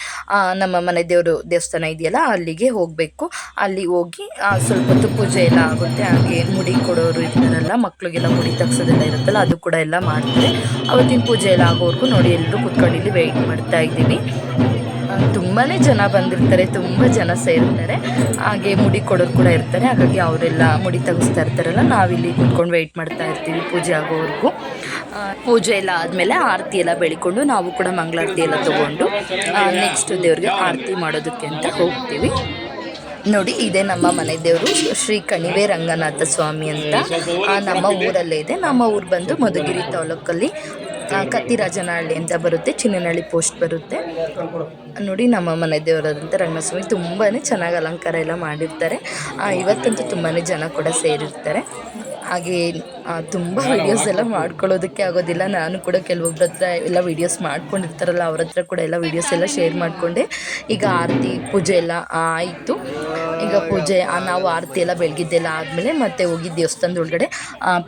ನಮ್ಮ ಮನೆ ದೇವರು ದೇವಸ್ಥಾನ ಇದೆಯಲ್ಲ, ಅಲ್ಲಿಗೆ ಹೋಗಬೇಕು. ಅಲ್ಲಿ ಹೋಗಿ ಸ್ವಲ್ಪ ಹೊತ್ತು ಪೂಜೆ ಎಲ್ಲ ಆಗುತ್ತೆ. ಹಾಗೆ ಮುಡಿ ಕೊಡೋರು ಇರ್ತಾರಲ್ಲ ಮಕ್ಕಳಿಗೆಲ್ಲ ಮುಡಿ ತಗ್ಸೋದೆಲ್ಲ ಇರುತ್ತಲ್ಲ, ಅದು ಕೂಡ ಎಲ್ಲ ಮಾಡ್ತಾರೆ. ಅವತ್ತಿನ ಪೂಜೆ ಎಲ್ಲ ಆಗೋವರೆಗೂ ನೋಡಿ ಎಲ್ಲರೂ ಕುತ್ಕೊಂಡು ಇಲ್ಲಿ ವೆಯ್ಟ್ ಮಾಡ್ತಾ ಇದ್ದೀವಿ. ತುಂಬಾ ಜನ ಬಂದಿರ್ತಾರೆ, ತುಂಬ ಜನ ಸೇರ್ತಾರೆ ಹಾಗೆ ಮುಡಿ ಕೊಡೋರು ಕೂಡ ಇರ್ತಾರೆ. ಹಾಗಾಗಿ ಅವರೆಲ್ಲ ಮುಡಿ ತೆಗೆಸ್ತಾ ಇರ್ತಾರಲ್ಲ, ನಾವಿಲ್ಲಿ ಕುತ್ಕೊಂಡು ವೆಯ್ಟ್ ಮಾಡ್ತಾ ಇರ್ತೀವಿ ಪೂಜೆ ಆಗೋವರೆಗೂ. ಪೂಜೆ ಎಲ್ಲ ಆದಮೇಲೆ ಆರತಿ ಎಲ್ಲ ಬೆಳಿಕೊಂಡು ನಾವು ಕೂಡ ಮಂಗಳಾರತಿ ಎಲ್ಲ ತಗೊಂಡು ನೆಕ್ಸ್ಟ್ ದೇವ್ರಿಗೆ ಆರತಿ ಮಾಡೋದಕ್ಕೆ ಅಂತ ಹೋಗ್ತೀವಿ. ನೋಡಿ, ಇದೆ ನಮ್ಮ ಮನೆ ದೇವರು ಶ್ರೀ ಕಣಿವೆ ರಂಗನಾಥ ಸ್ವಾಮಿ ಅಂತ. ನಮ್ಮ ಊರಲ್ಲೇ ಇದೆ. ನಮ್ಮ ಊರು ಬಂದು ಮಧುಗಿರಿ ತಾಲೂಕಲ್ಲಿ ಕತ್ತಿರಾಜನಹಳ್ಳಿ ಅಂತ ಬರುತ್ತೆ. ಚಿನ್ನನಹಳ್ಳಿ ಪೋಸ್ಟ್ ಬರುತ್ತೆ. ನೋಡಿ, ನಮ್ಮ ಮನೆ ದೇವರಾದಂಥ ರಂಗಸ್ವಾಮಿ ತುಂಬಾ ಚೆನ್ನಾಗಿ ಅಲಂಕಾರ ಎಲ್ಲ ಮಾಡಿರ್ತಾರೆ. ಇವತ್ತಂತೂ ತುಂಬಾ ಜನ ಕೂಡ ಸೇರಿರ್ತಾರೆ. ಹಾಗೆ ತುಂಬ ವೀಡಿಯೋಸ್ ಎಲ್ಲ ಮಾಡ್ಕೊಳ್ಳೋದಕ್ಕೆ ಆಗೋದಿಲ್ಲ. ನಾನು ಕೂಡ ಕೆಲವೊಬ್ರ ಹತ್ರ ಎಲ್ಲ ವೀಡಿಯೋಸ್ ಮಾಡ್ಕೊಂಡಿರ್ತಾರಲ್ಲ ಅವ್ರ ಹತ್ರ ಕೂಡ ಎಲ್ಲ ವೀಡಿಯೋಸ್ ಎಲ್ಲ ಶೇರ್ ಮಾಡಿಕೊಂಡೆ. ಈಗ ಆರತಿ ಪೂಜೆ ಎಲ್ಲ ಆಯಿತು. ಈಗ ಪೂಜೆ ನಾವು ಆರತಿ ಎಲ್ಲ ಬೆಳಗಿದ್ದೆಲ್ಲ ಆದಮೇಲೆ ಮತ್ತೆ ಹೋಗಿ ದೇವಸ್ಥಾನದ ಒಳಗಡೆ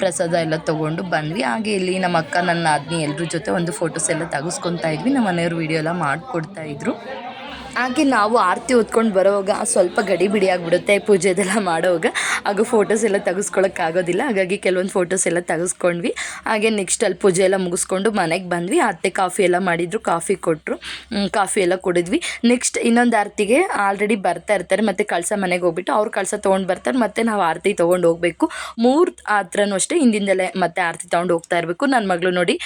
ಪ್ರಸಾದ ಎಲ್ಲ ತೊಗೊಂಡು ಬಂದ್ವಿ. ಹಾಗೆ ಇಲ್ಲಿ ನಮ್ಮ ಅಕ್ಕ ನನ್ನ ಆದ್ನಿ ಎಲ್ಲರ ಜೊತೆ ಒಂದು ಫೋಟೋಸ್ ಎಲ್ಲ ತೆಗೆಸ್ಕೊತಾ ಇದ್ವಿ. ನಮ್ಮ ಮನೆಯವ್ರು ವೀಡಿಯೋ ಎಲ್ಲ ಮಾಡಿಕೊಡ್ತಾ ಇದ್ರು. ಹಾಗೆ ನಾವು ಆರತಿ ಹೊತ್ಕೊಂಡು ಬರೋವಾಗ ಸ್ವಲ್ಪ ಗಡಿ ಬಿಡಿ ಆಗಿಬಿಡುತ್ತೆ ಪೂಜೆದೆಲ್ಲ ಮಾಡೋವಾಗ. ಆಗ ಫೋಟೋಸ್ ಎಲ್ಲ ತೆಗೆಸ್ಕೊಳಕ್ಕಾಗೋದಿಲ್ಲ ಹಾಗಾಗಿ ಕೆಲವೊಂದು ಫೋಟೋಸ್ ಎಲ್ಲ ತೆಗೆಸ್ಕೊಂಡ್ವಿ. ಹಾಗೆ ನೆಕ್ಸ್ಟ್ ಅಲ್ಲಿ ಪೂಜೆ ಎಲ್ಲ ಮುಗಿಸ್ಕೊಂಡು ಮನೆಗೆ ಬಂದ್ವಿ. ಅತ್ತೆ ಕಾಫಿ ಎಲ್ಲ ಮಾಡಿದ್ರು, ಕಾಫಿ ಕೊಟ್ಟರು ಕಾಫಿ ಎಲ್ಲ ಕುಡಿದ್ವಿ. ನೆಕ್ಸ್ಟ್ ಇನ್ನೊಂದು ಆರತಿಗೆ ಆಲ್ರೆಡಿ ಬರ್ತಾ ಇರ್ತಾರೆ. ಮತ್ತು ಕಳಸ ಮನೆಗೆ ಹೋಗ್ಬಿಟ್ಟು ಅವ್ರು ಕಳಸ ತೊಗೊಂಡು ಬರ್ತಾರೆ. ಮತ್ತು ನಾವು ಆರತಿ ತೊಗೊಂಡು ಹೋಗಬೇಕು. ಮೂರು ಹತ್ರನೂ ಅಷ್ಟೇ ಹಿಂದಿಂದಲೇ ಮತ್ತೆ ಆರತಿ ತೊಗೊಂಡು ಹೋಗ್ತಾ ಇರಬೇಕು. ನನ್ನ ಮಗಳು ನೋಡಿ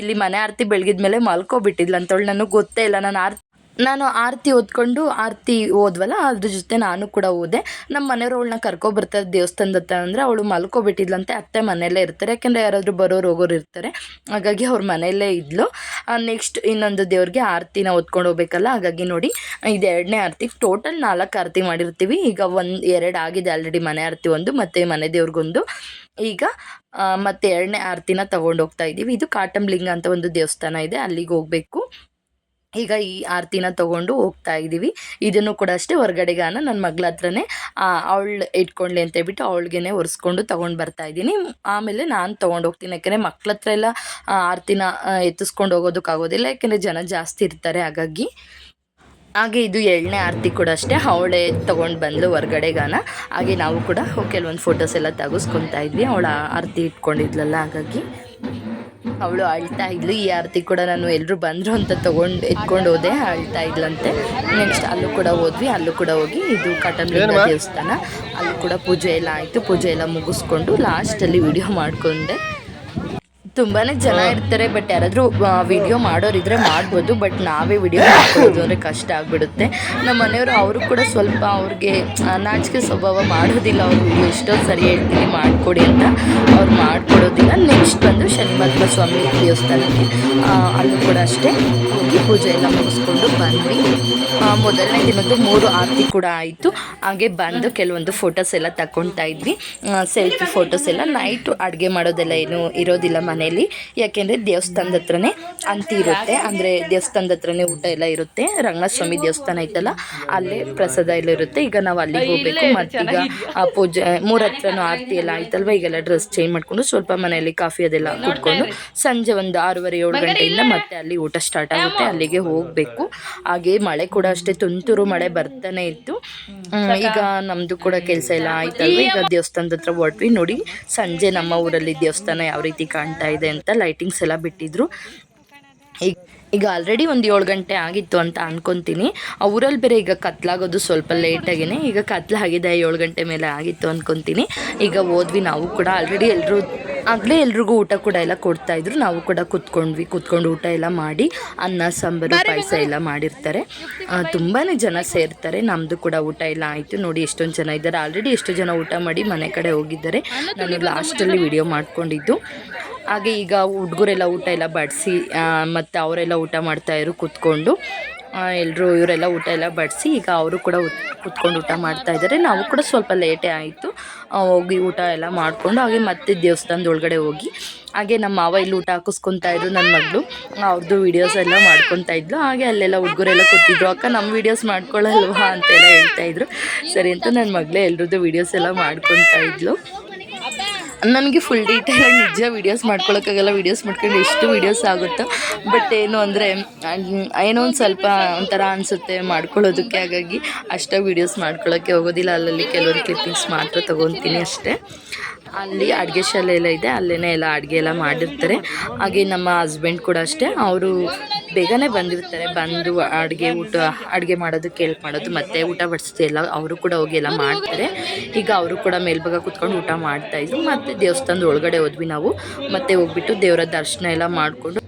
ಇಲ್ಲಿ ಮನೆ ಆರತಿ ಬೆಳಗಿದ ಮೇಲೆ ಮಲ್ಕೊಬಿಟ್ಟಿದ್ಲು ಅಂತೇಳಿ ನನಗೆ ಗೊತ್ತೇ ಇಲ್ಲ. ನಾನು ಆರತಿ ನಾನು ಆರತಿ ಓದ್ಕೊಂಡು ಆರತಿ ಓದ್ವಲ್ಲ, ಅದ್ರ ಜೊತೆ ನಾನು ಕೂಡ ಓದೆ. ನಮ್ಮ ಮನೆಯವ್ರು ಅವಳನ್ನ ಕರ್ಕೊಬರ್ತಾರೆ ದೇವಸ್ಥಾನದ ಹತ್ರ ಅಂದರೆ ಅವಳು ಮಲ್ಕೊಬಿಟ್ಟಿದ್ಲಂತೆ ಅತ್ತೆ ಮನೆಯಲ್ಲೇ ಇರ್ತಾರೆ. ಯಾಕೆಂದರೆ ಯಾರಾದರೂ ಬರೋರು ಹೋಗೋರು ಇರ್ತಾರೆ. ಹಾಗಾಗಿ ಅವ್ರ ಮನೆಯಲ್ಲೇ ಇದ್ಲು. ನೆಕ್ಸ್ಟ್ ಇನ್ನೊಂದು ದೇವ್ರಿಗೆ ಆರತಿನ ಓದ್ಕೊಂಡು ಹೋಗ್ಬೇಕಲ್ಲ, ಹಾಗಾಗಿ ನೋಡಿ, ಇದು ಎರಡನೇ ಆರತಿ. ಟೋಟಲ್ ನಾಲ್ಕು ಆರತಿ ಮಾಡಿರ್ತೀವಿ. ಈಗ ಒಂದು, ಎರಡು ಆಗಿದೆ ಆಲ್ರೆಡಿ ಮನೆ ಆರತಿ ಒಂದು, ಮತ್ತು ಮನೆ ದೇವ್ರಿಗೊಂದು. ಈಗ ಮತ್ತೆ ಎರಡನೇ ಆರತಿನ ಹೋಗ್ತಾ ಇದ್ದೀವಿ ಇದು ಕಾಟಂಲಿಂಗ ಅಂತ ಒಂದು ದೇವಸ್ಥಾನ ಇದೆ. ಅಲ್ಲಿಗೆ ಹೋಗಬೇಕು. ಈಗ ಈ ಆರತಿನ ತಗೊಂಡು ಹೋಗ್ತಾ ಇದ್ದೀವಿ ಇದನ್ನು ಕೂಡ ಅಷ್ಟೇ ಹೊರಗಡೆಗಾನ ನನ್ನ ಮಗಳ ಹತ್ರನೇ ಅವಳು ಇಟ್ಕೊಂಡ್ಲಿ ಅಂತ ಹೇಳ್ಬಿಟ್ಟು ಅವಳಿಗೆ ಒರೆಸ್ಕೊಂಡು ತೊಗೊಂಡು ಬರ್ತಾ ಇದ್ದೀನಿ ಆಮೇಲೆ ನಾನು ತೊಗೊಂಡು ಹೋಗ್ತೀನಿ. ಯಾಕೆಂದರೆ ಮಕ್ಳ ಹತ್ರ ಎಲ್ಲ ಆರತಿನ ಎತ್ತಿಸ್ಕೊಂಡು ಹೋಗೋದಕ್ಕಾಗೋದಿಲ್ಲ. ಯಾಕೆಂದರೆ ಜನ ಜಾಸ್ತಿ ಇರ್ತಾರೆ, ಹಾಗಾಗಿ. ಹಾಗೆ ಇದು ಎಳ್ಳೆ ಆರತಿ ಕೂಡ ಅಷ್ಟೇ. ಅವಳೇ ತೊಗೊಂಡು ಬಂದ್ಲು ಹೊರಗಡೆಗಾನ. ಹಾಗೆ ನಾವು ಕೂಡ ಕೆಲವೊಂದು ಫೋಟೋಸ್ ಎಲ್ಲ ತೆಗೆಸ್ಕೊತಾ ಇದ್ವಿ. ಅವಳ ಆರತಿ ಇಟ್ಕೊಂಡಿದ್ಲಲ್ಲ, ಹಾಗಾಗಿ. ಅವಳು ಅಳ್ತಾ ಇದ್ಲು. ಈ ಆರತಿ ಕೂಡ ನಾನು ಎಲ್ಲರೂ ಬಂದರು ಅಂತ ತೊಗೊಂಡು ಎತ್ಕೊಂಡು ಹೋದೆ. ಅಳ್ತಾ ಇದ್ಲಂತೆ. ನೆಕ್ಸ್ಟ್ ಅಲ್ಲೂ ಕೂಡ ಹೋದ್ವಿ. ಅಲ್ಲೂ ಕೂಡ ಹೋಗಿ ಇದು ಕಾಟನ್ಲಿಂಗ ದೇವಸ್ಥಾನ. ಅಲ್ಲೂ ಕೂಡ ಪೂಜೆ ಎಲ್ಲ ಆಯಿತು. ಪೂಜೆ ಎಲ್ಲ ಮುಗಿಸ್ಕೊಂಡು ಲಾಸ್ಟಲ್ಲಿ ವಿಡಿಯೋ ಮಾಡಿಕೊಂಡೆ. ತುಂಬಾ ಜನ ಇರ್ತಾರೆ ಬಟ್ ಯಾರಾದರೂ ವಿಡಿಯೋ ಮಾಡೋರಿದ್ರೆ ಮಾಡ್ಬೋದು ಬಟ್ ನಾವೇ ವಿಡಿಯೋ ಮಾಡ್ಬೋದು ಅಂದರೆ ಕಷ್ಟ ಆಗಿಬಿಡುತ್ತೆ. ನಮ್ಮ ಮನೆಯವರು ಅವರು ಕೂಡ ಸ್ವಲ್ಪ ಅವ್ರಿಗೆ ನಾಚಿಕೆ ಸ್ವಭಾವ ಮಾಡೋದಿಲ್ಲ ಅವ್ರು ವಿಡಿಯೋ ಸರಿ ಹೇಳ್ತೀನಿ ಮಾಡಿಕೊಡಿ ಅಂತ. ಅವ್ರು ಮಾಡಿಕೊಡೋದಿಲ್ಲ. ನೆಕ್ಸ್ಟ್ ಬಂದು ಶನಿಮಹಾತ್ಮ ಸ್ವಾಮಿ ದೇವಸ್ಥಾನಕ್ಕೆ ಅಲ್ಲೂ ಕೂಡ ಅಷ್ಟೇ. ಹೋಗಿ ಪೂಜೆ ಎಲ್ಲ ಮುಗಿಸ್ಕೊಂಡು ಬಂದ್ವಿ. ಮೊದಲನೇ ದಿನದ್ದು ಮೂರು ಆರತಿ ಕೂಡ ಆಯಿತು. ಹಾಗೆ ಬಂದು ಕೆಲವೊಂದು ಫೋಟೋಸ್ ಎಲ್ಲ ತಗೊಳ್ತಾ ಇದ್ವಿ. ಸೆಲ್ಫಿ ಫೋಟೋಸ್ ಎಲ್ಲ. ನೈಟು ಅಡುಗೆ ಮಾಡೋದೆಲ್ಲ ಏನು ಇರೋದಿಲ್ಲ ಮನೆಯಲ್ಲಿ ಯಾಕೆಂದರೆ ದೇವಸ್ಥಾನದ ಹತ್ರನೇ ಅಂತಿ ಇರುತ್ತೆ. ಅಂದರೆ ದೇವಸ್ಥಾನದ ಹತ್ರನೇ ಊಟ ಎಲ್ಲ ಇರುತ್ತೆ. ರಂಗನಾಥಸ್ವಾಮಿ ದೇವಸ್ಥಾನ ಐತಲ್ಲ, ಅಲ್ಲೇ ಪ್ರಸಾದ ಎಲ್ಲ ಇರುತ್ತೆ. ಈಗ ನಾವು ಅಲ್ಲಿಗೆ ಹೋಗಬೇಕು. ಮತ್ತೀಗ ಪೂಜೆ, ಮೂರ ಹತ್ರನೂ ಆರತಿ ಎಲ್ಲ ಆಯ್ತಲ್ವ? ಈಗೆಲ್ಲ ಡ್ರೆಸ್ ಚೇಂಜ್ ಮಾಡಿಕೊಂಡು ಸ್ವಲ್ಪ ಮನೆಯಲ್ಲಿ ಕಾಫಿ ಅದೆಲ್ಲ ಕುಟ್ಕೊಂಡು ಸಂಜೆ ಒಂದು ಆರೂವರೆ ಏಳು ಗಂಟೆಯಿಂದ ಮತ್ತೆ ಅಲ್ಲಿ ಊಟ ಸ್ಟಾರ್ಟ್ ಆಗುತ್ತೆ. ಅಲ್ಲಿಗೆ ಹೋಗಬೇಕು. ಹಾಗೆ ಮಳೆ ಕೂಡ ಅಷ್ಟೇ ತುಂತುರು ಮಳೆ ಬರ್ತಾನೆ ಇತ್ತು. ಈಗ ನಮ್ದು ಕೂಡ ಕೆಲಸ ಎಲ್ಲ ಆಯ್ತಲ್ವ? ಈಗ ದೇವಸ್ಥಾನದ ಹತ್ರ ಹೊರಟ್ವಿ. ನೋಡಿ ಸಂಜೆ ನಮ್ಮ ಊರಲ್ಲಿ ದೇವಸ್ಥಾನ ಯಾವ ರೀತಿ ಕಾಣ್ತಾ ಇದೆ ಅಂತ ಲೈಟಿಂಗ್ಸ್ ಎಲ್ಲ ಬಿಟ್ಟಿದ್ರು. ಈಗ ಈಗ ಆಲ್ರೆಡಿ ಒಂದು ಏಳು ಗಂಟೆ ಆಗಿತ್ತು ಅಂತ ಅನ್ಕೊಂತೀನಿ. ಊರಲ್ಲಿ ಬೇರೆ ಈಗ ಕತ್ಲಾಗೋದು ಸ್ವಲ್ಪ ಲೇಟಾಗಿನೇ ಈಗ ಕತ್ಲಾಗಿದೆ ಏಳು ಗಂಟೆ ಮೇಲೆ ಆಗಿತ್ತು ಅನ್ಕೊಂತೀನಿ. ಈಗ ಹೋದ್ವಿ ನಾವು ಕೂಡ. ಆಲ್ರೆಡಿ ಎಲ್ಲರೂ ಆಗಲೇ ಎಲ್ರಿಗೂ ಊಟ ಕೂಡ ಎಲ್ಲ ಕೊಡ್ತಾ ಇದ್ರು. ನಾವು ಕೂಡ ಕೂತ್ಕೊಂಡ್ವಿ. ಕೂತ್ಕೊಂಡು ಊಟ ಎಲ್ಲ ಮಾಡಿ, ಅನ್ನ, ಸಾಂಬಾರು, ಪಾಯಸ ಎಲ್ಲ ಮಾಡಿರ್ತಾರೆ. ತುಂಬಾ ಜನ ಸೇರ್ತಾರೆ. ನಮ್ಮದು ಕೂಡ ಊಟ ಎಲ್ಲ ಆಯಿತು. ನೋಡಿ ಎಷ್ಟೊಂದು ಜನ ಇದ್ದಾರೆ. ಆಲ್ರೆಡಿ ಎಷ್ಟು ಜನ ಊಟ ಮಾಡಿ ಮನೆ ಕಡೆ ಹೋಗಿದ್ದಾರೆ. ನಾನು ಲಾಸ್ಟಲ್ಲಿ ವಿಡಿಯೋ ಮಾಡ್ಕೊಂಡಿದ್ದು. ಹಾಗೆ ಈಗ ಹುಡುಗರೆಲ್ಲ ಊಟ ಎಲ್ಲ ಬಡಿಸಿ ಮತ್ತು ಅವರೆಲ್ಲ ಊಟ ಮಾಡ್ತಾಯಿದ್ರು ಕೂತ್ಕೊಂಡು. ಎಲ್ಲರೂ ಇವರೆಲ್ಲ ಊಟ ಎಲ್ಲ ಬಡಿಸಿ ಈಗ ಅವರು ಕೂಡ ಕೂತ್ಕೊಂಡು ಊಟ ಮಾಡ್ತಾ ಇದ್ದಾರೆ. ನಾವು ಕೂಡ ಸ್ವಲ್ಪ ಲೇಟೇ ಆಯಿತು. ಹೋಗಿ ಊಟ ಎಲ್ಲ ಮಾಡಿಕೊಂಡು ಹಾಗೆ ಮತ್ತೆ ದೇವಸ್ಥಾನದ ಒಳಗಡೆ ಹೋಗಿ ಹಾಗೆ ನಮ್ಮ ಮಾವ ಇಲ್ಲಿ ಊಟ ಹಾಕಿಸ್ಕೊತಾ ಇದ್ರು ನನ್ನ ಮಗಳು. ಅವ್ರದ್ದು ವೀಡಿಯೋಸ್ ಎಲ್ಲ ಮಾಡ್ಕೊತಾ ಇದ್ಲು. ಹಾಗೆ ಅಲ್ಲೆಲ್ಲ ಹುಡುಗರೆಲ್ಲ ಕೂತಿದ್ರು, ಅಕ್ಕ ನಮ್ಮ ವೀಡಿಯೋಸ್ ಮಾಡ್ಕೊಳ್ಳಲ್ವಾ ಅಂತೆಲ್ಲ ಹೇಳ್ತಾ ಇದ್ರು. ಸರಿ ಅಂತ ನನ್ನ ಮಗಳೇ ಎಲ್ಲರದ್ದು ವೀಡಿಯೋಸ್ ಎಲ್ಲ ಮಾಡ್ಕೊತಾ ಇದ್ಲು. ನನಗೆ ಫುಲ್ ಡೀಟೇಲಾಗಿ ನಿಜ ವೀಡಿಯೋಸ್ ಮಾಡ್ಕೊಳಕ್ಕಾಗಲ್ಲ ವೀಡಿಯೋಸ್ ಮಾಡ್ಕೊಂಡು ಎಷ್ಟು ವೀಡಿಯೋಸ್ ಆಗುತ್ತೋ. ಬಟ್ ಏನು ಅಂದರೆ ಏನೋ ಒಂದು ಸ್ವಲ್ಪ ಒಂಥರ ಅನಿಸುತ್ತೆ ಮಾಡ್ಕೊಳ್ಳೋದಕ್ಕೆ. ಹಾಗಾಗಿ ಅಷ್ಟೇ ವೀಡಿಯೋಸ್ ಮಾಡ್ಕೊಳ್ಳೋಕ್ಕೆ ಹೋಗೋದಿಲ್ಲ. ಅಲ್ಲಲ್ಲಿ ಕೆಲವೊಂದು ಕ್ಲಿಪ್ಪಿಂಗ್ಸ್ ಮಾತ್ರ ತೊಗೊತೀನಿ ಅಷ್ಟೇ. ಅಲ್ಲಿ ಅಡುಗೆ ಶಾಲೆ ಎಲ್ಲ ಇದೆ ಅಲ್ಲೇ ಎಲ್ಲ ಅಡುಗೆ ಎಲ್ಲ ಮಾಡಿರ್ತಾರೆ. ಹಾಗೆ ನಮ್ಮ ಹಸ್ಬೆಂಡ್ ಕೂಡ ಅಷ್ಟೇ, ಅವರು ಬೇಗನೆ ಬಂದಿರ್ತಾರೆ, ಬಂದು ಅಡುಗೆ ಊಟ, ಅಡುಗೆ ಮಾಡೋದು ಹೆಲ್ಪ್ ಮಾಡೋದು, ಮತ್ತು ಊಟ ಬಡಿಸೋದು ಎಲ್ಲ ಅವರು ಕೂಡ ಹೋಗಿ ಎಲ್ಲ ಮಾಡ್ತಾರೆ. ಈಗ ಅವರು ಕೂಡ ಮೇಲ್ಭಾಗ ಕುತ್ಕೊಂಡು ಊಟ ಮಾಡ್ತಾಯಿದ್ರು ಮತ್ತು ದೇವಸ್ಥಾನದ ಒಳಗಡೆ ಹೋದ್ವಿ ನಾವು, ಮತ್ತೆ ಹೋಗ್ಬಿಟ್ಟು ದೇವರ ದರ್ಶನ ಎಲ್ಲ ಮಾಡಿಕೊಂಡು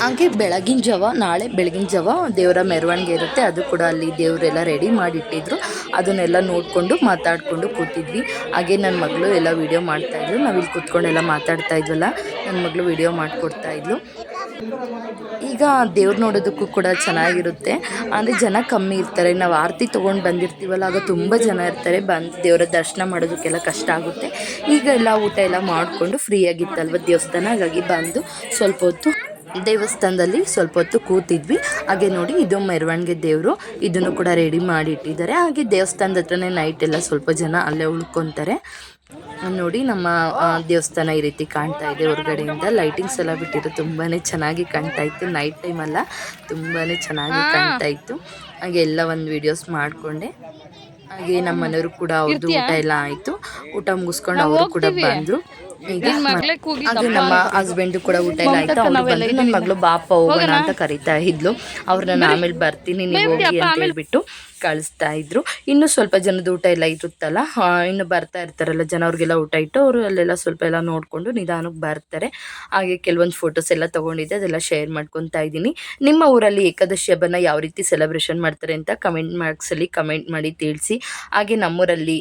ಹಾಗೆ ಬೆಳಗಿನ ಜಾವ, ನಾಳೆ ಬೆಳಗಿನ ಜಾವ ದೇವರ ಮೆರವಣಿಗೆ ಇರುತ್ತೆ. ಅದು ಕೂಡ ಅಲ್ಲಿ ದೇವರೆಲ್ಲ ರೆಡಿ ಮಾಡಿಟ್ಟಿದ್ರು. ಅದನ್ನೆಲ್ಲ ನೋಡಿಕೊಂಡು ಮಾತಾಡಿಕೊಂಡು ಕೂತಿದ್ವಿ. ಹಾಗೆ ನನ್ನ ಮಗಳು ಎಲ್ಲ ವೀಡಿಯೋ ಮಾಡ್ತಾಯಿದ್ಲು ಕೂತ್ಕೊಂಡು ಕೂತ್ಕೊಂಡೆಲ್ಲ ಮಾತಾಡ್ತಾ ಇದ್ವಲ್ಲ ನನ್ನ ಮಗಳು ವೀಡಿಯೋ ಮಾಡಿಕೊಡ್ತಾ ಇದ್ಲು. ಈಗ ದೇವ್ರು ನೋಡೋದಕ್ಕೂ ಕೂಡ ಚೆನ್ನಾಗಿರುತ್ತೆ. ಅಂದರೆ ಜನ ಕಮ್ಮಿ ಇರ್ತಾರೆ. ನಾವು ಆರತಿ ತೊಗೊಂಡು ಬಂದಿರ್ತೀವಲ್ಲ, ಆಗ ತುಂಬ ಜನ ಇರ್ತಾರೆ. ಬಂದು ದೇವರ ದರ್ಶನ ಮಾಡೋದಕ್ಕೆಲ್ಲ ಕಷ್ಟ ಆಗುತ್ತೆ. ಈಗ ಎಲ್ಲ ಊಟ ಎಲ್ಲ ಮಾಡಿಕೊಂಡು ಫ್ರೀಯಾಗಿತ್ತಲ್ವ ದೇವಸ್ಥಾನ? ಹಾಗಾಗಿ ಬಂದು ಸ್ವಲ್ಪ ಹೊತ್ತು ದೇವಸ್ಥಾನದಲ್ಲಿ ಸ್ವಲ್ಪ ಹೊತ್ತು ಕೂತಿದ್ವಿ. ಹಾಗೆ ನೋಡಿ ಇದು ಮೆರವಣಿಗೆ ದೇವರು. ಇದನ್ನು ಕೂಡ ರೆಡಿ ಮಾಡಿ ಇಟ್ಟಿದ್ದಾರೆ. ಹಾಗೆ ದೇವಸ್ಥಾನದ ಹತ್ರನೇ ನೈಟ್ ಎಲ್ಲ ಸ್ವಲ್ಪ ಜನ ಅಲ್ಲೇ ಉಳ್ಕೊತಾರೆ. ನೋಡಿ ನಮ್ಮ ದೇವಸ್ಥಾನ ಈ ರೀತಿ ಕಾಣ್ತಾ ಇದೆ. ಹೊರಗಡೆಯಿಂದ ಲೈಟಿಂಗ್ಸ್ ಎಲ್ಲ ಬಿಟ್ಟಿದ್ರು ತುಂಬಾ ಚೆನ್ನಾಗಿ ಕಾಣ್ತಾ ಇತ್ತು. ನೈಟ್ ಟೈಮ್ ಅಲ್ಲ ತುಂಬಾ ಚೆನ್ನಾಗಿ ಕಾಣ್ತಾ ಇತ್ತು. ಹಾಗೆ ಎಲ್ಲ ಒಂದು ವಿಡಿಯೋಸ್ ಮಾಡಿಕೊಂಡೆ. ಹಾಗೆ ನಮ್ಮ ಮನೆಯವರು ಕೂಡ ಅವ್ರದ್ದು ಊಟ ಎಲ್ಲ ಆಯಿತು. ಊಟ ಮುಗಿಸ್ಕೊಂಡು ಅವರು ಕೂಡ ಬಂದರು. ಹಾಗೆ ನಮ್ಮ ಹಸ್ಬೆಂಡ್ ಕೂಡ ಊಟ ಎಲ್ಲ ಆಯ್ತು? ಅವ್ರು ಬಂದು ನನ್ನ ಮಗಳು ಬಾಪ ಹೋಗೋಣ ಅಂತ ಕರಿತಾ ಇದ್ಲು. ಅವ್ರನ್ನ ಆಮೇಲೆ ಬರ್ತೀನಿ ನೀವು ಹೋಗಿ ಅಂತ ಹೇಳ್ಬಿಟ್ಟು. ಕಳಿಸ್ತಾ ಇದ್ರು. ಇನ್ನು ಸ್ವಲ್ಪ ಜನದ ಊಟ ಎಲ್ಲ ಇರುತ್ತಲ್ಲ ಇನ್ನು ಬರ್ತಾ ಇರ್ತಾರಲ್ಲ ಜನ ಅವ್ರಿಗೆಲ್ಲ ಊಟ ಇಟ್ಟು, ಅವರು ಅಲ್ಲೆಲ್ಲ ಸ್ವಲ್ಪ ಎಲ್ಲ ನೋಡಿಕೊಂಡು ನಿಧಾನಕ್ಕೆ ಬರ್ತಾರೆ. ಹಾಗೆ ಕೆಲವೊಂದು ಫೋಟೋಸ್ ಎಲ್ಲ ತೊಗೊಂಡಿದ್ದೆ, ಅದೆಲ್ಲ ಶೇರ್ ಮಾಡ್ಕೊತಾ ಇದ್ದೀನಿ. ನಿಮ್ಮ ಊರಲ್ಲಿ ಏಕಾದಶಿ ಹಬ್ಬನ ಯಾವ ರೀತಿ ಸೆಲೆಬ್ರೇಷನ್ ಮಾಡ್ತಾರೆ ಅಂತ ಕಮೆಂಟ್ ಮಾರ್ಕ್ಸಲ್ಲಿ ಕಮೆಂಟ್ ಮಾಡಿ ತಿಳಿಸಿ. ಹಾಗೆ ನಮ್ಮೂರಲ್ಲಿ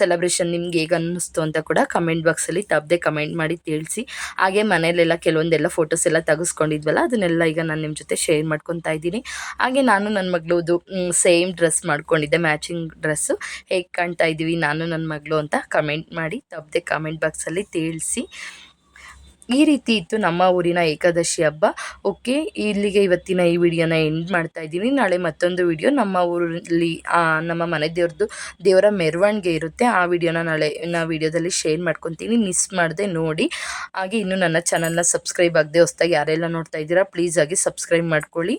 ಸೆಲೆಬ್ರೇಷನ್ ನಿಮ್ಗೆ ಹೇಗೆ ಅನ್ನಿಸ್ತು ಅಂತ ಕೂಡ ಕಮೆಂಟ್ ಬಾಕ್ಸಲ್ಲಿ ತಪ್ಪದೆ ಕಮೆಂಟ್ ಮಾಡಿ ತಿಳಿಸಿ. ಹಾಗೆ ಮನೆಯಲ್ಲೆಲ್ಲ ಕೆಲವೊಂದೆಲ್ಲ ಫೋಟೋಸ್ ಎಲ್ಲ ತೆಗೆಸ್ಕೊಂಡಿದ್ವಲ್ಲ, ಅದನ್ನೆಲ್ಲ ಈಗ ನಾನು ನಿಮ್ಮ ಜೊತೆ ಶೇರ್ ಮಾಡ್ಕೊತಾ ಇದ್ದೀನಿ. ಹಾಗೆ ನಾನು ನನ್ನ ಮಗಳದು ಸೇಮ್ ಡ್ರೆಸ್ ಮಾಡ್ಕೊಂಡಿದ್ದೆ ಮ್ಯಾಚಿಂಗ್ ಡ್ರೆಸ್ಸು ಹೇಗೆ ಕಾಣ್ತಾ ಇದ್ದೀವಿ ನಾನು ನನ್ನ ಮಗಳು ಅಂತ ಕಮೆಂಟ್ ಮಾಡಿ ತಪ್ಪದೆ ಕಮೆಂಟ್ ಬಾಕ್ಸಲ್ಲಿ ತಿಳಿಸಿ. ಈ ರೀತಿ ಇತ್ತು ನಮ್ಮ ಊರಿನ ಏಕಾದಶಿ ಹಬ್ಬ. ಓಕೆ, ಇಲ್ಲಿಗೆ ಇವತ್ತಿನ ಈ ವಿಡಿಯೋನ ಎಂಡ್ ಮಾಡ್ತಾ ಇದ್ದೀನಿ. ನಾಳೆ ಮತ್ತೊಂದು ವಿಡಿಯೋ ನಮ್ಮ ಊರಲ್ಲಿ ನಮ್ಮ ಮನೆ ದೇವ್ರದ್ದು ದೇವರ ಮೆರವಣಿಗೆ ಇರುತ್ತೆ. ಆ ವಿಡಿಯೋನ ನಾಳೆ, ನಾ ವಿಡಿಯೋದಲ್ಲಿ ಶೇರ್ ಮಾಡ್ಕೊತೀನಿ. ಮಿಸ್ ಮಾಡದೆ ನೋಡಿ. ಹಾಗೆ ಇನ್ನು ನನ್ನ ಚಾನಲ್ನ ಸಬ್ಸ್ಕ್ರೈಬ್ ಆಗದೆ ಹೊಸ್ದಾಗಿ ಯಾರೆಲ್ಲ ನೋಡ್ತಾ ಇದ್ದೀರಾ ಪ್ಲೀಸ್ ಆಗಿ ಸಬ್ಸ್ಕ್ರೈಬ್ ಮಾಡ್ಕೊಳ್ಳಿ.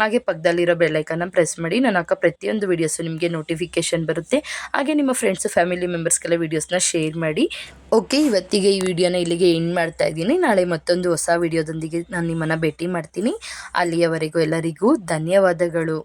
ಹಾಗೆ ಪಕ್ಕದಲ್ಲಿರೋ ಬೆಲ್ಲೈಕನ್ನ ಪ್ರೆಸ್ ಮಾಡಿ ನಾನು ಹಾಕೋ ಪ್ರತಿಯೊಂದು ವೀಡಿಯೋಸು ನಿಮಗೆ ನೋಟಿಫಿಕೇಶನ್ ಬರುತ್ತೆ. ಹಾಗೆ ನಿಮ್ಮ ಫ್ರೆಂಡ್ಸು ಫ್ಯಾಮಿಲಿ ಮೆಂಬರ್ಸ್ಗೆಲ್ಲ ವೀಡಿಯೋಸ್ನ ಶೇರ್ ಮಾಡಿ. ಓಕೆ ಇವತ್ತಿಗೆ ಈ ವಿಡಿಯೋನ ಇಲ್ಲಿಗೆ ಎಂಡ್ ಮಾಡ್ತಾ ಇದ್ದೀನಿ. ನಾಳೆ ಮತ್ತೊಂದು ಹೊಸ ವಿಡಿಯೋದೊಂದಿಗೆ ನಾನು ನಿಮ್ಮನ್ನು ಭೇಟಿ ಮಾಡ್ತೀನಿ. ಅಲ್ಲಿಯವರೆಗೂ ಎಲ್ಲರಿಗೂ ಧನ್ಯವಾದಗಳು.